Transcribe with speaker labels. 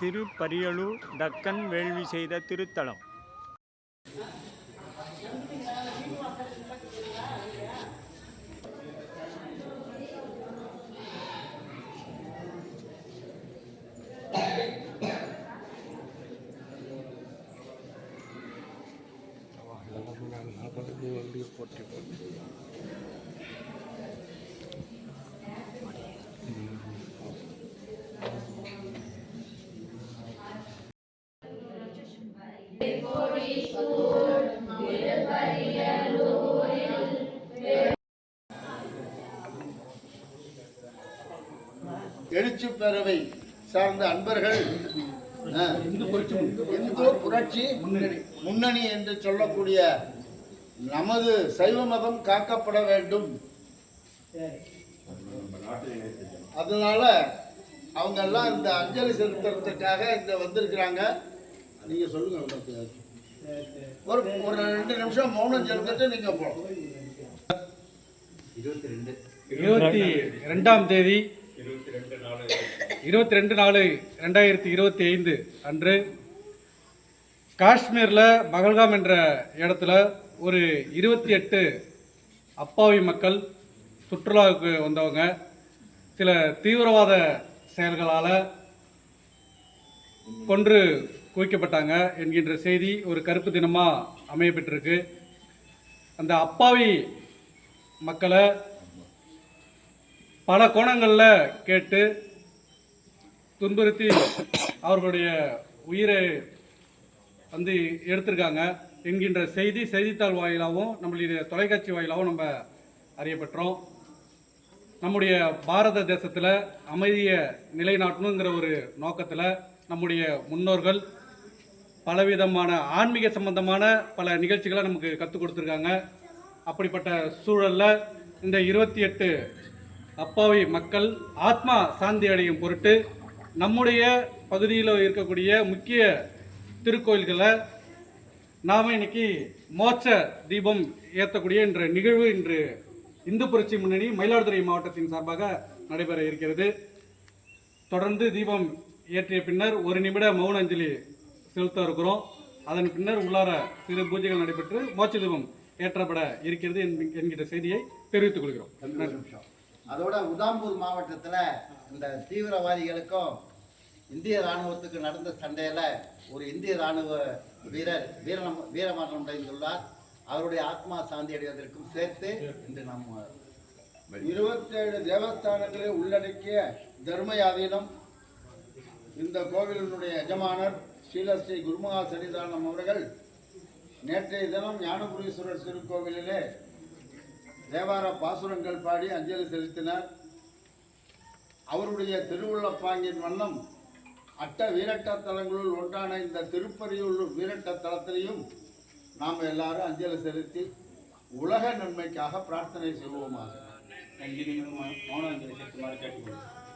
Speaker 1: திருப்பரியலூர் தக்கன் வேள்வி செய்த திருத்தலம்.
Speaker 2: எழுச்சி பேரவை சார்ந்த அன்பர்கள் இந்து புரட்சி முன்னணி முன்னணி என்று சொல்லக்கூடிய நமது சைவ மதம் காக்கப்பட வேண்டும். அதனால அவங்க எல்லாம் இந்த அஞ்சலி செலுத்துறதுக்காக இங்கே வந்திருக்கிறாங்க. நீங்க சொல்லுங்க ஒரு ஒரு ரெண்டு நிமிஷம் மௌனம் செலுத்திட்டு நீங்க போகலாம்
Speaker 3: இருபத்தி ரெண்டாம் தேதி இருபத்தி ரெண்டு நாலு ரெண்டாயிரத்தி இருபத்தி ஐந்து அன்று காஷ்மீரில் பகல்காம் என்ற இடத்துல ஒரு இருபத்தி எட்டு அப்பாவி மக்கள் சுற்றுலாவுக்கு வந்தவங்க சில தீவிரவாத செயல்களால் கொன்று குவிக்கப்பட்டாங்க என்கின்ற செய்தி ஒரு கருப்பு தினமாக அமையப்பட்டிருக்கு அந்த அப்பாவி மக்களை பல கோணங்களில் கேட்டு துன்புறுத்தி அவர்களுடைய உயிரை வந்து எடுத்திருக்காங்க என்கின்ற செய்தி செய்தித்தாள் வாயிலாகவும் நம்மளுடைய தொலைக்காட்சி வாயிலாகவும் நம்ம அறியப்பட்டோம் நம்முடைய பாரத தேசத்தில் அமைதியை நிலைநாட்டணுங்கிற ஒரு நோக்கத்தில் நம்முடைய முன்னோர்கள் பலவிதமான ஆன்மீக சம்பந்தமான பல நிகழ்ச்சிகளை நமக்கு கற்றுக் கொடுத்துருக்காங்க. அப்படிப்பட்ட சூழலில் இந்த இருபத்தி எட்டு அப்பாவி மக்கள் ஆத்மா சாந்தி அடையும் பொருட்டு நம்முடைய பகுதியில் இருக்கக்கூடிய முக்கிய திருக்கோயில்களை நாம் இன்னைக்கு மோட்ச தீபம் ஏற்றக்கூடிய என்ற நிகழ்வு இன்று இந்து புரட்சி முன்னணி மயிலாடுதுறை மாவட்டத்தின் சார்பாக நடைபெற இருக்கிறது. தொடர்ந்து தீபம் ஏற்றிய பின்னர் ஒரு நிமிட மௌன அஞ்சலி செலுத்த இருக்கிறோம். அதன் பின்னர் உள்ளார சிறு பூஜைகள் நடைபெற்று மோட்சதீபம் ஏற்றப்பட இருக்கிறது என்கிற செய்தியை தெரிவித்துக் கொள்கிறோம்.
Speaker 2: அதோட உதாம்பூர் மாவட்டத்தில் இந்த தீவிரவாதிகளுக்கும் இந்திய ராணுவத்துக்கு நடந்த சண்டையில் ஒரு இந்திய ராணுவ வீரர் வீரம் வீரமரணம் அடைந்துள்ளார். அவருடைய ஆத்மா சாந்தி அடைவதற்கும் சேர்த்து இன்று நாம் இருபத்தேழு தேவஸ்தானங்களை உள்ளடக்கிய தர்மயாதீனம் இந்த கோவிலினுடைய எஜமானர் ஸ்ரீலஸ்ரீ குருமகா சன்னிதானம் அவர்கள் நேற்றைய தினம் ஞானபுரீஸ்வரர் திருக்கோவிலிலே தேவார பாசுரங்கள் பாடி அஞ்சலி செலுத்தினார் அவருடைய திருவுள்ளப்பாங்கின் வண்ணம் அட்ட வீரட்ட தலங்களுள் ஒன்றான இந்த திருப்பரியூர் வீரட்ட தலத்திலையும் நாம் எல்லாரும் அஞ்சலி செலுத்தி உலக நன்மைக்காக பிரார்த்தனை செய்வோமாக
Speaker 4: மௌன அஞ்சலி செலுத்துமாறு கேட்டுக்கொள்கிறேன்